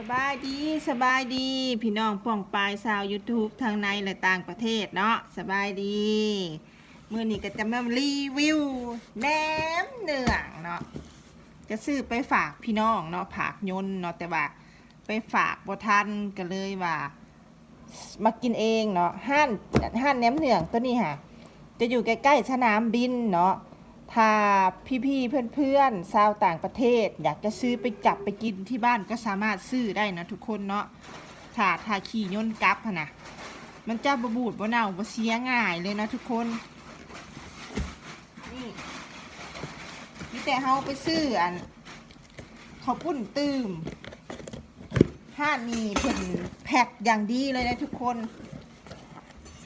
สบายดีสบายดี พี่น้องป้องปลายชาว YouTube ทางในและต่างประเทศเนาะสบายดีมื่อนี้ก็จะมารีวิวแหนมเนืองเนาะจะซื้อไปฝากพี่น้องเนาะผากยนต์เนาะแต่ว่าไปฝากบ่ทันก็เลยว่ามากินเองเนาะห้านห้านแหนมเนืองตัวนี้ค่ะจะอยู่ใกล้ๆสนามบินเนาะ ถ้าพี่ๆเพื่อนๆชาวต่างประเทศ อยากจะซื้อไปจับไปกินที่บ้านก็สามารถซื้อได้นะทุกคนเนาะถ้าถ้าขี่ยนกลับนะมันจะบบูดบ่เน่าบ่เสียง่ายเลยนะทุกคนนี่มีแต่เฮาไปซื้ออันเขาปุ้นตืมห้านี่เพิ่นแพ็คอย่างดีเลยนะทุกคน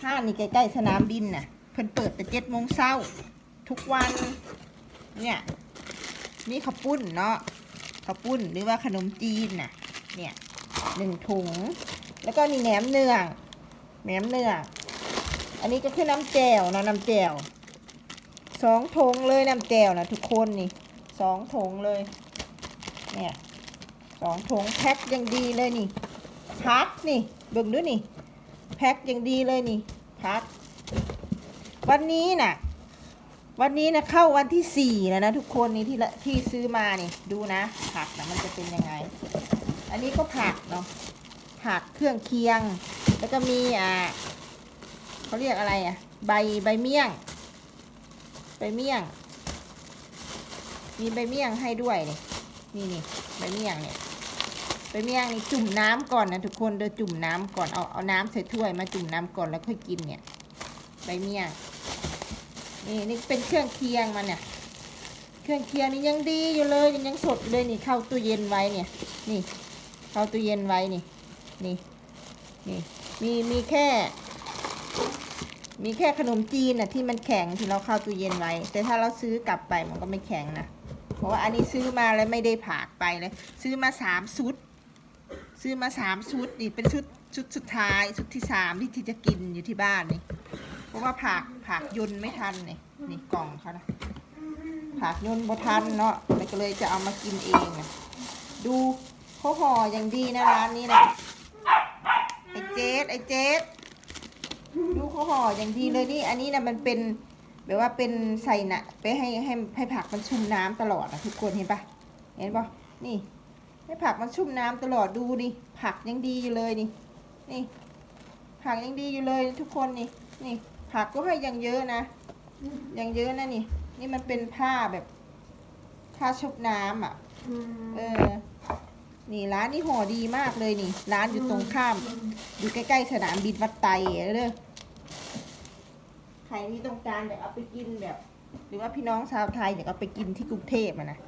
ห้านี่ใกล้ๆสนามบินน่ะเพิ่นเปิดแต่เจ็ดโมงเช้า ทุกวัน เนี่ยนี่ข้าวปุ้นเนาะข้าวปุ้นหรือว่าขนมจีนน่ะ เนี่ยหนึ่งถุง แล้วก็นี่แหนมเนืองแหนมเนืองอันนี้ก็คือน้ำแจ่วนะน้ำแจ่วสองถุงเลยน้ำแจ่วนะทุกคนนี่สองถุงเลย เนี่ยสองถุงแพ็คยังดีเลยนี่พักนี่เบิ่งดูนี่ แพ็คยังดีเลยนี่พักวันนี้น่ะ วันนี้นะเข้าวันที่สี่แล้วนะทุกคนนี่ที่ที่ซื้อมานี่ดูนะ ผักนะมันจะเป็นยังไง อันนี้ก็ผักเนาะผักเครื่องเคียง แล้วก็มีอ่าเขาเรียกอะไรอะ ใบใบเมี่ยง ใบเมี่ยง มีใบเมี่ยงให้ด้วยนี่นี่นี่ใบเมี่ยงเนี่ยใบเมี่ยงนี่จุ่มน้ำก่อนนะทุกคนเดี๋ยวจุ่มน้ำก่อนเอาเอาน้ำใส่ถ้วยมาจุ่มน้ำก่อนแล้วค่อยกินเนี่ยใบเมี่ยง นี่นี่เป็นเครื่องเคียงมันเนี่ย เครื่องเคียงนี่ยังดีอยู่เลยยังสดเลยนี่เข้าตู้เย็นไว้เนี่ย นี่เข้าตู้เย็นไว้นี่ นี่ นี่มีมีแค่ มีแค่ขนมจีนน่ะที่มันแข็งที่เราเข้าตู้เย็นไว้ แต่ถ้าเราซื้อกลับไปมันก็ไม่แข็งนะเพราะว่าอันนี้ซื้อมาแล้วไม่ได้ผากไปเลย ซื้อมาสามชุด ซื้อมาสามชุดนี่เป็นชุดชุดสุดท้ายชุดที่สามที่ที่จะกินอยู่ที่บ้านนี่ เพราะว่าผักผักยนไม่ทันนี่นี่กล่องเขานะผักยุนบ่ทันเนาะเลยก็เลยจะเอามากินเองอะดูเขาห่ออย่างดีนะร้านนี้นะไอเจสไอเจสดูเขาห่ออย่างดีเลยนี่ อันนี้นะมันเป็นแบบว่าเป็นใส่นะไปให้ให้ให้ผักมันชุ่มน้ำตลอดนะทุกคนเห็นปะเห็นปะนี่ ให้ผักมันชุ่มน้ำตลอดดูดิผักยังดีอยู่เลยนี่นี่ผักยังดีอยู่เลยทุกคนนี่นี่ ผักก็ให้ยังเยอะนะ ยังเยอะนะนี่ นี่มันเป็นผ้าแบบผ้าชุบน้ำอะ เออ นี่ร้านนี้ห่อดีมากเลยนี่ ร้านอยู่ตรงข้าม อยู่ใกล้ๆสนามบินวัดไตเด้อใครที่ต้องการอยากเอาไปกินแบบ หรือว่าพี่น้องชาวไทยอยากเอาไปกินที่กรุงเทพอะนะ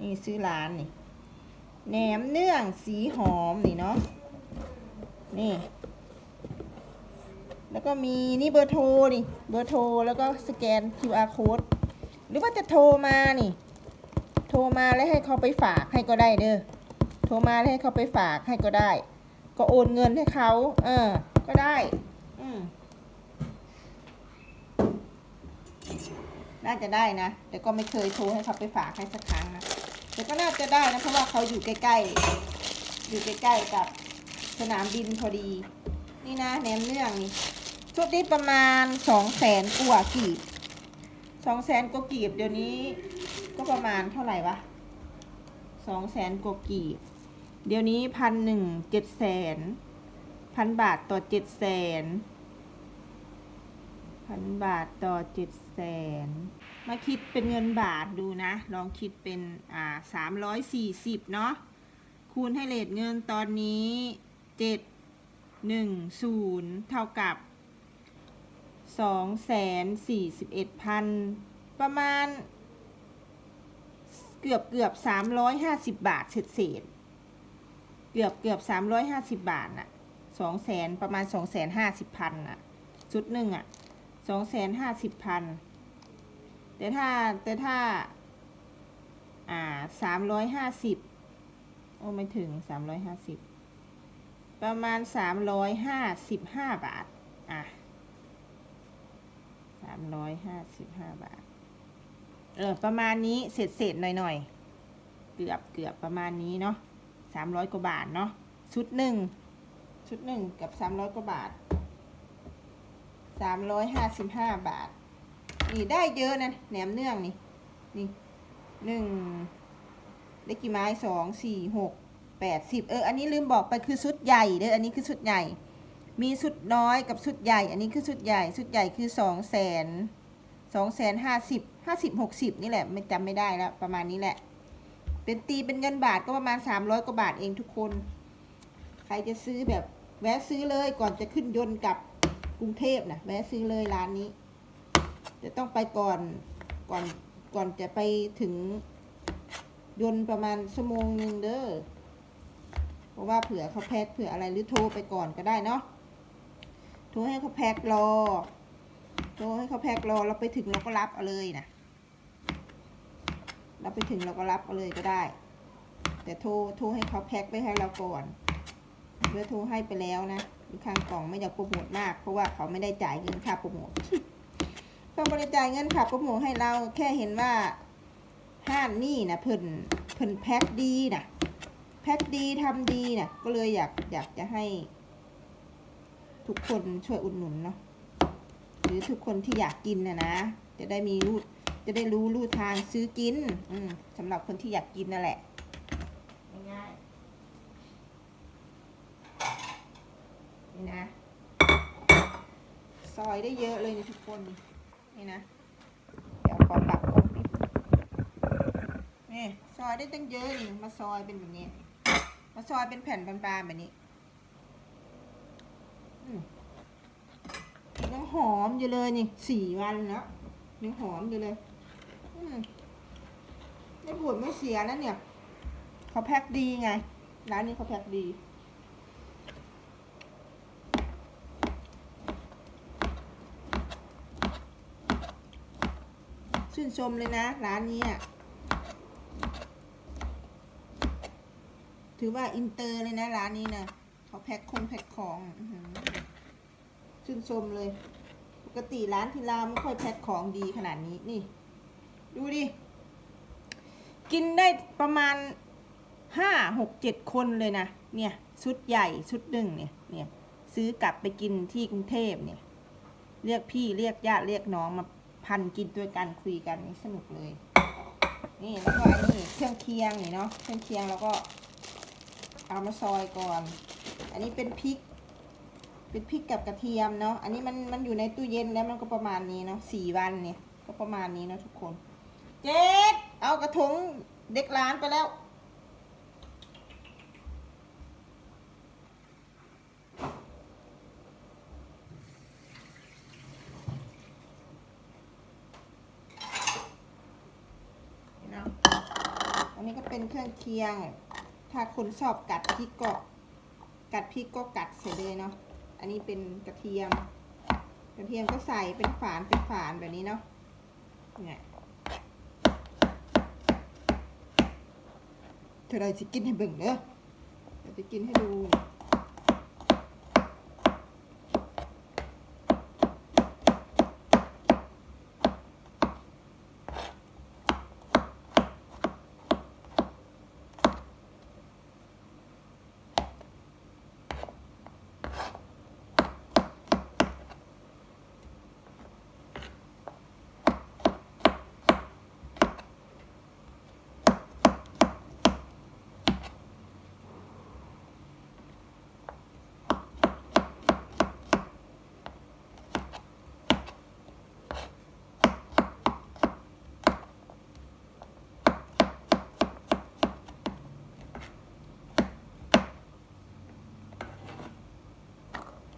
นี่ซื้อร้านนี่แหนมเนื่องสีหอมนี่เนาะ นี่ แล้วก็มีนี่เบอร์โทรนี่ เบอร์โทรแล้วก็สแกน QR code หรือว่าจะโทรมานี่ โทรมาแล้วให้เขาไปฝากให้ก็ได้เด้อ โทรมาแล้วให้เขาไปฝากให้ก็ได้ ก็โอนเงินให้เขา เออ ก็ได้ อืมน่าจะได้นะ แต่ก็ไม่เคยโทรให้เขาไปฝากให้สักครั้งนะ แต่ก็น่าจะได้นะ เพราะว่าเขาอยู่ใกล้ๆ อยู่ใกล้ๆกับสนามบินพอดี นี่นะแหนมเนื่องนี่ ชุดนี้ประมาณสองแสนกว่ากีบสองแสนกว่ากีบ เดี๋ยวนี้ก็ประมาณเท่าไหร่วะสองแสนกว่ากีบ เดี๋ยวนี้พันหนึ่งเจ็ดแสนพันบาทต่อเจ็ดแสนพันบาทต่อเจ็ดแสนมาคิดเป็นเงินบาทดูนะ ลองคิดเป็นอ่าสามร้อยสี่สิบเนาะคูณให้เลทเงินตอนนี้เจ็ดหนึ่งศูนย์เท่ากับ สองแสนสี่สิบเอ็ดพันประมาณ เกือบเกือบสามร้อยห้าสิบบาทเศษเศษเกือบเกือบสามร้อยห้าสิบบาทน่ะสองแสนประมาณสองแสนห้าสิบพันน่ะชุดหนึ่งอะสองแสนห้าสิบพันแต่ถ้าแต่ถ้า อ่าสามร้อยห้าสิบโอ้ไม่ถึงสามร้อยห้าสิบประมาณสามร้อยห้าสิบห้าบาท อะ สามร้อยห้าสิบห้าบาท เออ ประมาณนี้เสร็จเสร็จหน่อยหน่อยๆเกือบเกือบประมาณนี้เนาะสามร้อยกว่าบาทเนาะชุดหนึ่งชุดหนึ่งกับสามร้อยกว่าบาทสามร้อยห้าสิบห้าบาท นี่ได้เยอะนะแหนมเนื่องนี่นี่หนึ่งได้กี่ไม้สองสี่หกแปดสิบเออ อันนี้ลืมบอกไปคือชุดใหญ่เด้ออันนี้คือชุดใหญ่ มีชุดน้อยกับชุดใหญ่ อันนี้คือชุดใหญ่ชุดใหญ่คือสองแสนสองแสนห้าสิบห้าสิบหกสิบนี่แหละไม่จำไม่ได้แล้ว ประมาณนี้แหละ เป็นตีเป็นเงินบาทก็ประมาณสามร้อยกว่าบาทเองทุกคน ใครจะซื้อแบบแวะซื้อเลยก่อนจะขึ้นยนต์กลับกรุงเทพนะแวะซื้อเลยร้านนี้ จะต้องไปก่อนก่อนก่อนจะไปถึงยนต์ประมาณชั่วโมงหนึ่งเด้อเพราะว่าเผื่อเขาแพ็คเผื่ออะไรหรือโทรไปก่อนก็ได้เนาะ โทรให้เขาแพ็ครอ โทรให้เขาแพ็ครอ เราไปถึงเราก็รับเอาเลยนะเราไปถึงเราก็รับเอาเลยก็ได้ แต่โทรโทรให้เขาแพ็คไปให้เราก่อนเพื่อโทรให้ไปแล้วนะข้างกล่องไม่อยากโปรโมทมาก เพราะว่าเขาไม่ได้จ่ายเงินค่าโปรโมทต้องบริจายเงินขับก็หมูให้เราแค่เห็นว่าห้านนี่นะเพิ่นเพิ่นแพ็คดีนะแพ็คดีทำดีนะก็เลยอยากอยากจะให้ ทุกคนช่วยอุดหนุนเนาะหรือทุกคนที่อยากกินนะนะ จะได้มีรูดจะได้รู้รูทางซื้อกิน อืมสำหรับคนที่อยากกินนั่นแหละง่ายๆนี่นะ ซอยได้เยอะเลยนะทุกคน นี่นะ เดี๋ยวขอปรับกล้องนิดนี่ซอยได้ตั้งเยอะนี่มาซอยเป็นแบบนี้ มาซอยเป็นแผ่นบางๆแบบนี้อืมยัง หอมอยู่เลยนี่สี่วันแล้วยังหอมอยู่เลยอไม่บูดไม่เสียแล้วเนี่ยเขาแพ็คดีไงร้านนี้เขาแพ็คดีชื่นชมเลยนะ ร้านนี้อะถือว่าอินเตอร์เลยนะ ร้านนี้นะเขาแพ็คคงแพ็คของชื่นชมเลย กติร้านที่ราไม่ค่อยแพ็คของดีขนาดนี้นี่ ดูดิ กินได้ประมาณห้าหกเจ็ดคนเลยนะ เนี่ยชุดใหญ่ชุดหนึ่งเนี่ยเนี่ยซื้อกลับไปกินที่กรุงเทพเนี่ย เรียกพี่เรียกญาติเรียกน้องมาพันกินด้วยกันคุยกันนี่สนุกเลย นี่แล้วก็อันนี้เครื่องเคียงนี่เนาะเครื่องเคียงแล้วก็เอามาซอยก่อน อันนี้เป็นพริก เป็นพริกกับกระเทียมเนาะ อันนี้มันมันอยู่ในตู้เย็นแล้วมันก็ประมาณนี้เนาะสี่วันเนี่ยก็ประมาณนี้เนาะทุกคน เจ็ด เอากระถงเด็กร้านไปแล้วเนาะอันนี้ก็เป็นเครื่องเคียง ถ้าคนชอบกัดพริกก็ กัดพริกก็กัดเสียเลยเนาะ อันนี้เป็นกระเทียม กระเทียมก็ใส่เป็นฝานเป็นฝานแบบนี้เนาะเนี่ยเธอเราจะกินให้เบิ่งเด้อจะกินให้ดู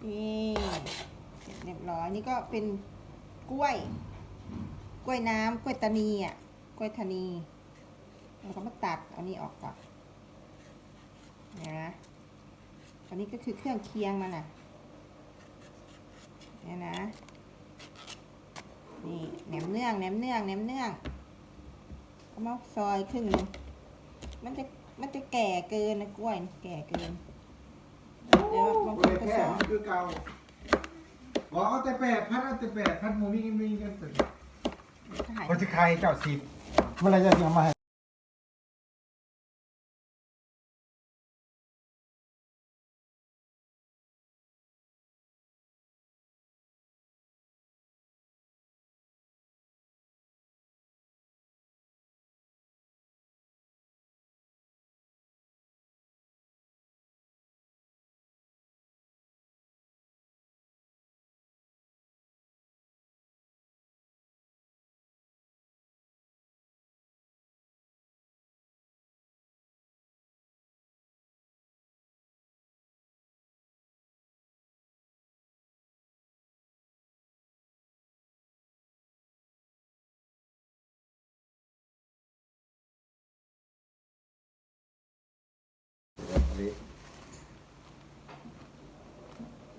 นี่เสร็จเรียบร้อย นี่ก็เป็นกล้วย กล้วยน้ำกล้วยตานีอะ กล้วยทานีเราก็มาตัดเอานี้ออกก่อนเนี่ยนะอันนี้ก็คือเครื่องเคียงมันอะเนี่ยนะ นี่แหนมเนื่องแหนมเนื่องแหนมเนื่องเอามาซอยครึ่งหนึงมันจะมันจะแก่เกินนะกล้วยนี่แก่เกินเดี๋ยวบางคโอ้นยก็แค่สอนคือเก่า บอกเอาแต่แปดพันเอาแต่แปดพันโมมีมีกันตึกถ่ายเขาจะใครเจ้าสิบเมื่อไรจะเอามาให้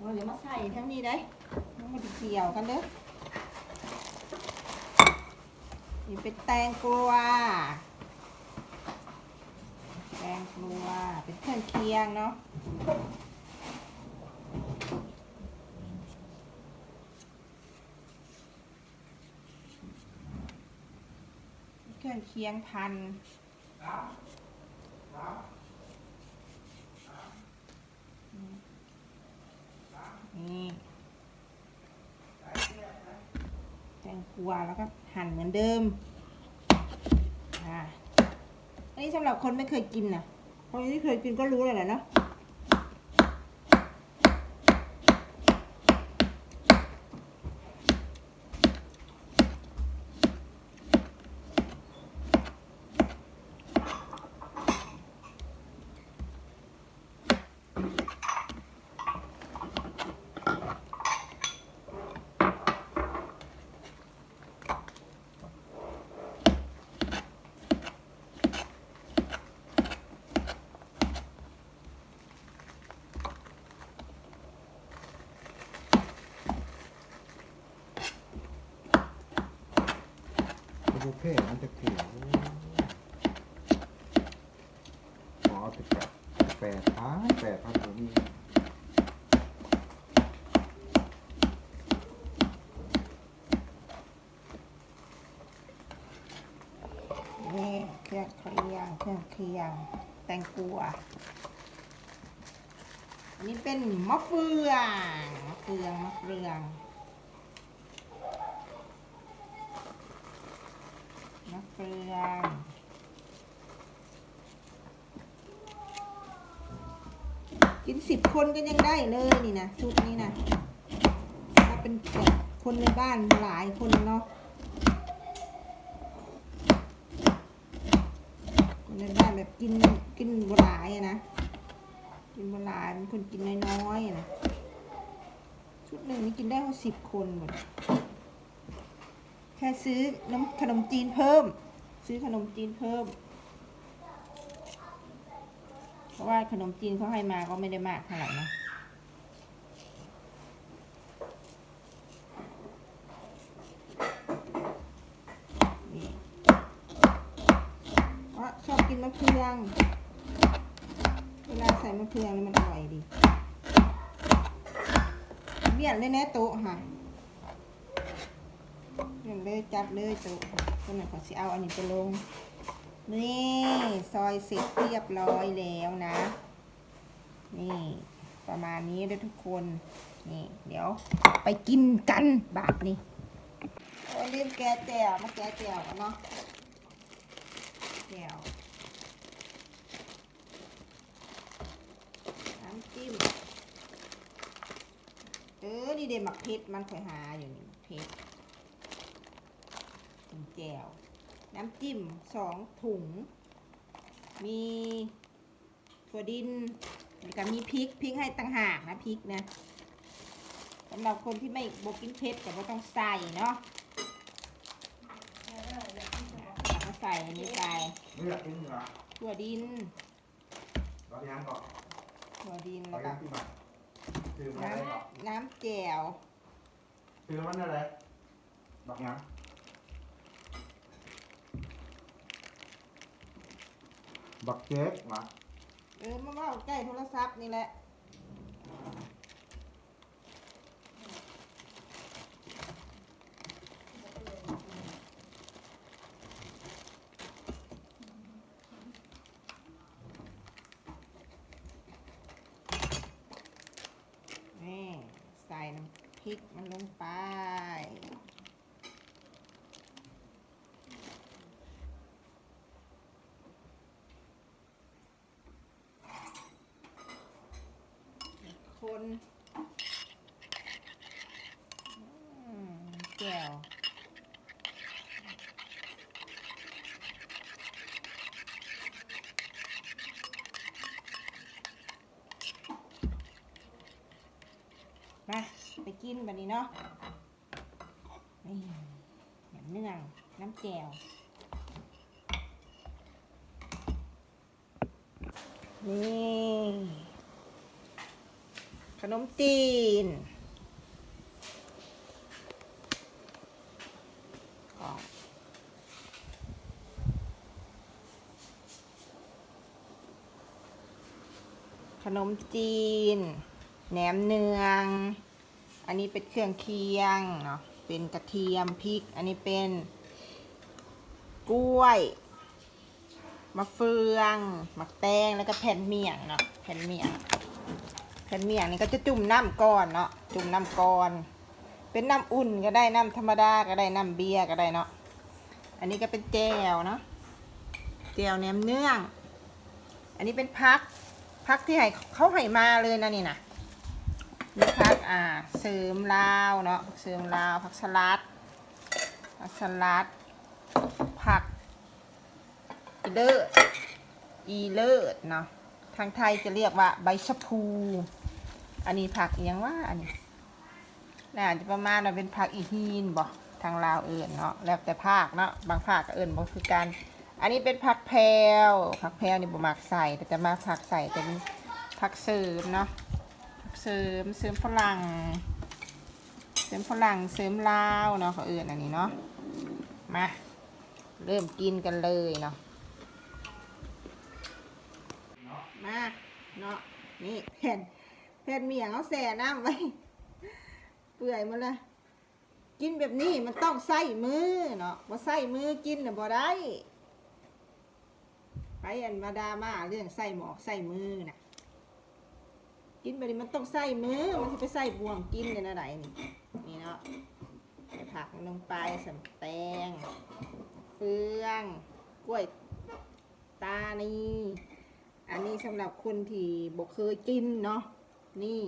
เราจะมาใส่ทั้งนี้ได้มันเกี่ยวกันเด้อนี่เป็นแตงกวาแตงกวาเป็นเครื่องเคียงเนาะเครื่องเคียงพัน แตงกวแล้วก็หั่นเหมือนเดิมอ่าอันนี้สำหรับคนไม่เคยกินนะคนที่เคยกินก็รู้เลยแหละเนาะ เฟ่มันจะเขียวอ๋อแต่แปดแปดพันแปดพันโมมิ่งนี่เครื่องเคียงเครื่องเคียงแตงกวาอันนี้เป็นมะเฟืองมะเฟืองมะเฟืองมะเฟืองกินสิบคนก็ยังได้เลยนี่นะชุดนี้นะถ้าเป็นแบบคนในบ้านหลายคนเนาะคนในบ้านแบบกินกินบหลายนะกินบหลายเป็นคนกินน้อยๆนะชุดหนึ่งนี่กินได้แค่สิบคนหมดแค่ซื้อน้ำขนมจีนเพิ่ม ซื้อขนมจีนเพิ่ม เพราะว่าขนมจีนเขาให้มาก็ไม่ได้มากเท่าไหร่นะว่าชอบกินมะเขือง เวลาใส่มะเขืองนี่มันอร่อยดีเบี้ยนเลยแน่โต๊ะค่ะเบี้ยนเลยจัดเลยโต๊ะ คนหนขอสิเอาอันนี้ไปลง นี่ซอยเสร็จเรียบร้อยแล้วนะ นี่ ประมาณนี้เด้อทุกคนนี่เดี๋ยวไปกินกันบาทนี่โอ้ลืมแกแจวมาแกแจวกันเนาะแจวน้ำจิ้มเออนี่เดหมักเพชรมันคอยหาอยู่นี่หมักเพชร งแจ่ว น้ำจิ้มสองถุง มีถั่วดินแล้วก็มีพริกพริกให้ต่างหากนะพริกนะสำหรับคนที่ไม่บกินเผ็ดก็บ่ต้องใส่เนาะมาใส่อันนี้ไปไม่อยากกินเหรอถั่วดินเราย่างก่อนถั่วดินเราแล้วก็ย่างที่บ้านซื้อมาได้ก่อนำน้ำแจ่วซื้อมันอะไรดอกยัง บักเจ๊กมาเออมาว่าใกล้โทรศัพท์นี่แหละนี่ใส่น้ำพริกมันลงไป ค นแก้วมาไปกินแบบนี้เนาะนี่แหมเนืองน้ำแจ่วนี่ ขนมจีนขนมจีน แหนมเนือง อันนี้เป็นเครื่องเคียงเนาะ เป็นกระเทียมพริก อันนี้เป็น กล้วย มะเฟืองมะแตง แล้วก็แผ่นเมี่ยงเนาะ แผ่นเมี่ยง แผ่นเมี่ยงนี่ก็จะจุ่มน้ำก่อนเนาะจุ่มน้ำก่อน เป็นน้ำอุ่นก็ได้น้ำธรรมดาก็ได้น้ำเบียร์ก็ได้เนาะอันนี้ก็เป็นแจวเนาะแจวแหนมเนื้อง อันนี้เป็นพักพักที่ให้เขาให้มาเลยนะนี่นะนี่พักอ่าเสริมลาวเนาะเสริมลาวผักสลัดผักสลัดผักอีเลิศอีเลิศเนาะทางไทยจะเรียกว่าใบชะพู อันนี้ผักอิหยังว่าอันนี้น่าจะประมาณว่าเป็นผักอีฮีนบ่ทางลาวเอิญเนาะแล้วแต่ภาคเนาะบางภาคก็เอิญบ่คือกันอันนี้เป็นผักแพรวผักแพรวนี่บ่มักใส่แต่จะมาผักใส่เป็นผักเสริมเนาะผักเสริมเสริมฝรั่งเสริมฝรั่งเสริมลาวเนาะเขาเอิญอันนี้เนาะมาเริ่มกินกันเลยเนาะมาเนาะนี่แผ่น ผ่นเมี่ยงเอาแส่น้ำไว้ เปื่อยหมาเลยกินแบบนี้มันต้องใส่มือเนาะว่าใส่มือกินน่ะบ่ได้ ไปอันมาดามาเรื่องใส่หมอกใส่มือน่ะ กินแบบนี้มันต้องใส่มือ มันจะไปใส่บ่วงกินกันอะไรนี่นี่เนาะใส่ผักลงไปใส่แตง เฟือง กล้วยตานีอันนี้สำหรับคนที่บอกเคยกินเนาะ นี่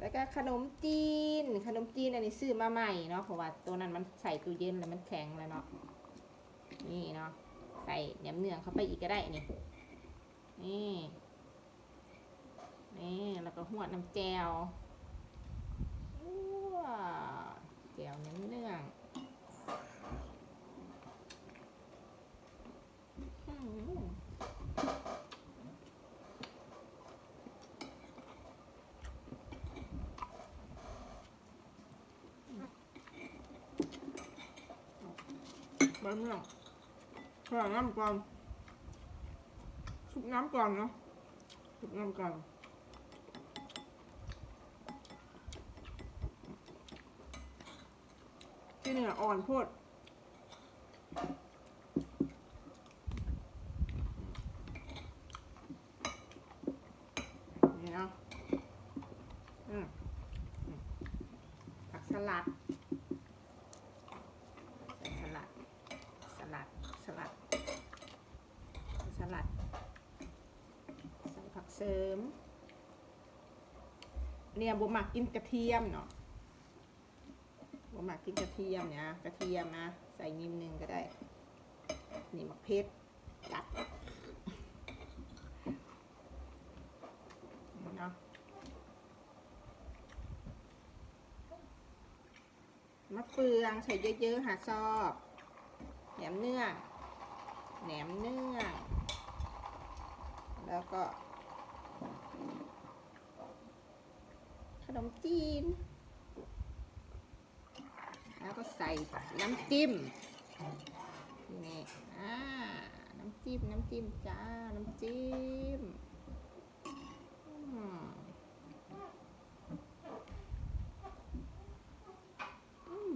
แล้วก็ขนมจีน ขนมจีนอันนี้ซื้อมาใหม่เนาะ เพราะว่าตัวนั้นมันใส่ตู้เย็นแล้วมันแข็งแล้วเนาะ นี่เนาะ ใส่แหนมเนืองเข้าไปอีกก็ได้นี่ นี่ นี่ แล้วก็หัวน้ำแจวว้าวแจวแหนมเนืองอืม แบเมี่ยงใส่น้ำก่อนชุบน้ำก่อนเนาะชุบน้ำก่อนที่เนี่ยอ่อนโพดนี่เนาะอืมอืมผักสลัด ใส่สลัด สลัด สลัด สลัด ใส่ผัก เสริม เนี่ยบุหมักกินกระเทียมเนาะบุหมักกินกระเทียมเนี่ยกระเทียมนะใส่นิดนึงก็ได้ นี่มะเพ็ดจัดเนาะมะเฟืองใส่เยอะๆหาซอบแหนมเนื้อแหนมเนื้อแล้วก็ นมจีน แล้วก็ใส่น้ำจิ้มนี่อ่าน้ำจิ้ม น้ำจิ้มจ้า น้ำจิ้มอืมอืม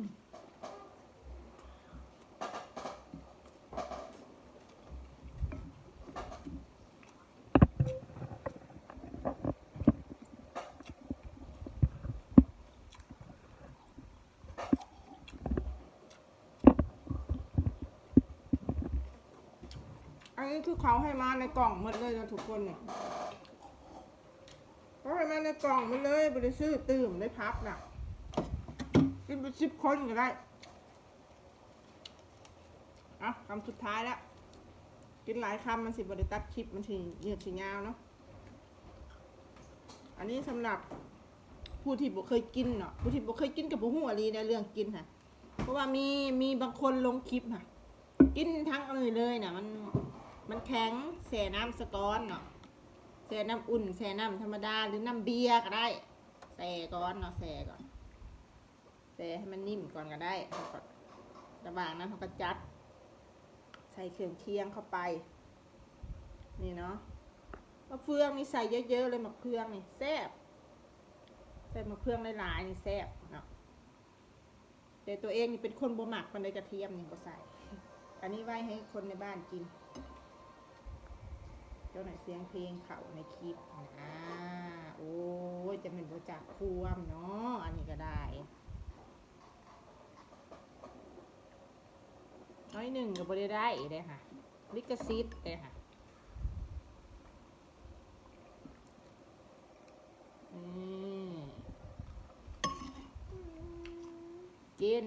อั นนี้คือเขาให้มาในกล่องหมดเลยนะทุกคนเนี่ยเขาให้มาในกล่องหมดเลยบริซื้อตื่มได้พับน่ะกินไปสิบคนก็ได้อะคำสุดท้ายแล้วกินหลายคำมันสิบริตัดคลิปมันสิเหยืดสิยาวเนาะอันนี้สำหรับผู้ที่บ่เคยกินเนาะผู้ที่บ่เคยกินกับผู้หัวรีในเรื่องกินค่ะ เพราะว่ามีมีบางคนลงคลิปค่ะ กินทั้งเลยเลยน่ะมัน มันแข็งเสียน้ำสก้อนเนาะแช่น้ำอุ่นแช่น้ำธรรมดาหรือน้ำเบียร์ก็ได้แช่ก่อนเนาะแช่ก่อนแช่ให้มันนิ่มก่อนก็ได้แล้วก็ระหว่างนั้นเขาก็จัด ใส่เครื่องเคียงเข้าไป นี่เนาะมะเฟืองนี่ใส่เยอะๆเลยมะเฟืองนี่แซ่บใส่มะเฟืองหลายๆนี่แซ่บเนาะแต่ตัวเองนี่เป็นคนบ่หมักมันเลยกระเทียมนี่ก็ใส่ อันนี้ไว้ให้คนในบ้านกิน จ้าหน่อยเสียงเพลงเขาในคลิปอ่าโอ้ยจะเป็นบจากควมเนาะอันนี้ก็ได้น้อยหนึ่งก็บ่ได้ได้เลยค่ะ ลิกซิตเลยค่ะนี่กิน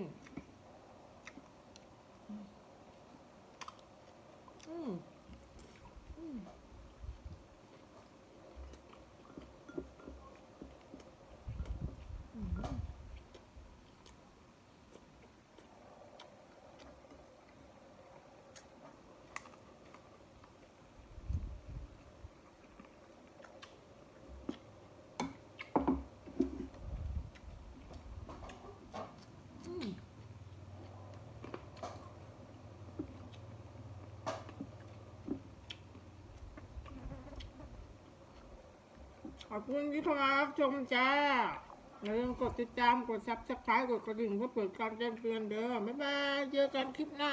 ขอบคุณที่เข้ามารับชมจ้าอย่าลืมกดติดตามกดซับสไครต์กดกระดิ่งเพื่อเปิดการแจ้งเตือนเด้อบ๊ายบายเจอกันคลิปหน้า